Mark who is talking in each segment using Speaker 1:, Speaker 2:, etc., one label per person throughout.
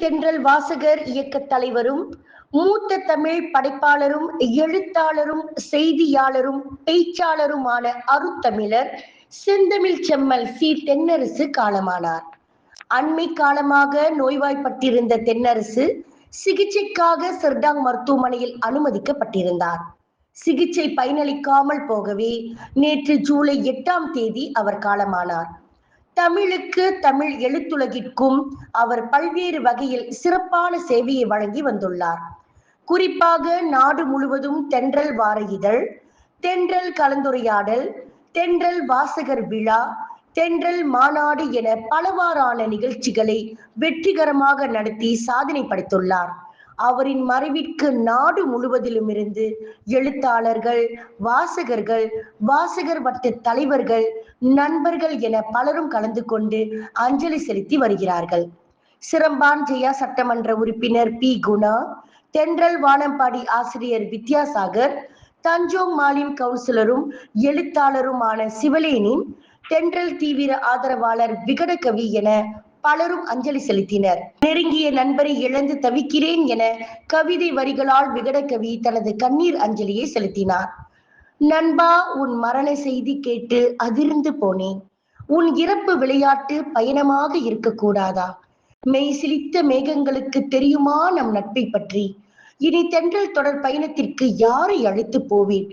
Speaker 1: தென்றல் வாசகர் இயக்க தலைவரும் மூத்த தமிழ் படைப்பாளரும் எழுத்தாளரும் செய்தியாளரும் பேச்சாளருமான அருத்தமிழர் செந்தமிழ் செம்மல் சி. தென்னரசு காலமானார். அண்மை காலமாக நோய்வாய்ப்பட்டிருந்த தென்னரசு சிகிச்சைக்காக சிர்டாங் மருத்துவமனையில் அனுமதிக்கப்பட்டிருந்தார். சிகிச்சை பயனளிக்காமல் போகவே நேற்று ஜூலை எட்டாம் தேதி அவர் காலமானார். தமிழுக்கு தமிழ் எழுத்துலகிற்கும் அவர் பல்வேறு வகையில் சிறப்பான சேவையை வழங்கி வந்துள்ளார். குறிப்பாக நாடு முழுவதும் தென்றல் வார இதழ் தென்றல் கலந்துரையாடல் தென்றல் வாசகர் விழா தென்றல் மாநாடு என பலவாறான நிகழ்ச்சிகளை வெற்றிகரமாக நடத்தி சாதனை படைத்துள்ளார். அவரின் மறைவிற்கு நாடு முழுவதிலும் இருந்து எழுத்தாளர்கள் வாசகர்கள் வாசகர் வட்ட தலைவர்கள் நண்பர்கள் என பலரும் கலந்து கொண்டு அஞ்சலி செலுத்தி வருகிறார்கள். சிரம்பான் ஜெயா சட்டமன்ற உறுப்பினர் பி. குணா தென்றல் வானம்பாடி ஆசிரியர் வித்யாசாகர் தஞ்சோங் மாலிம் கவுன்சிலரும் எழுத்தாளருமான சிவலேனின் தென்றல் தீவிர ஆதரவாளர் விகடகவி என பலரும் அஞ்சலி செலுத்தினர். நெருங்கிய நண்பரை இழந்து தவிக்கிறேன் என கவிதை வரிகளால் விகடகவி தனது கண்ணீர் அஞ்சலியை செலுத்தினார். நண்பா உன் மரண செய்தி கேட்டு அதிர்ந்து போனேன். உன் இறப்பு விளையாட்டு பயணமாக இருக்கக்கூடாதா? மெய் சிலித்த மேகங்களுக்கு தெரியுமா நம் நட்பை பற்றி? இனி தென்றல் தொடர் பயணத்திற்கு யாரை அழைத்து போவேன்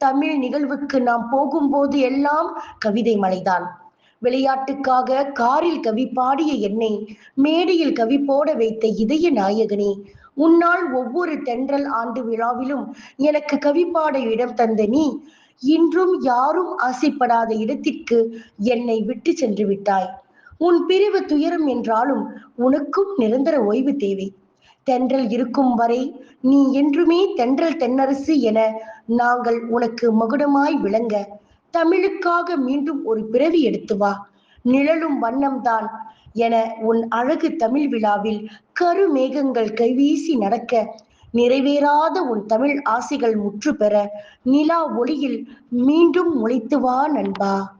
Speaker 1: தமிழ் நிகழ்வுக்கு நாம் போகும்போது எல்லாம் கவிதை மலைதான். விளையாட்டுக்காக காரில் கவி பாடிய என்னை மேடையில் கவி போட வைத்த இதய நாயகனே உன்னால் ஒவ்வொரு தென்றல் ஆண்டு விழாவிலும் எனக்கு கவி பாட இடம் தந்த நீ இன்றும் யாரும் ஆசைப்படாத இடத்திற்கு என்னை விட்டு சென்று விட்டாய். உன் பிரிவு துயரம் என்றாலும் உனக்கும் நிரந்தர ஓய்வு தேவை. தென்றல் இருக்கும் வரை நீ என்றுமே தென்றல் தென்னரசு என நாங்கள் உனக்கு மகுடமாய் விளங்க தமிழுக்காக மீண்டும் ஒரு பிறவி எடுத்து வா. நிழலும் வண்ணம்தான் என உன் அழகு தமிழ் விழாவில் கருமேகங்கள் கைவீசி நடக்க நிறைவேறாத உன் தமிழ் ஆசைகள் முற்று பெற நிலா ஒளியில் மீண்டும் முளைத்து வா நண்பா.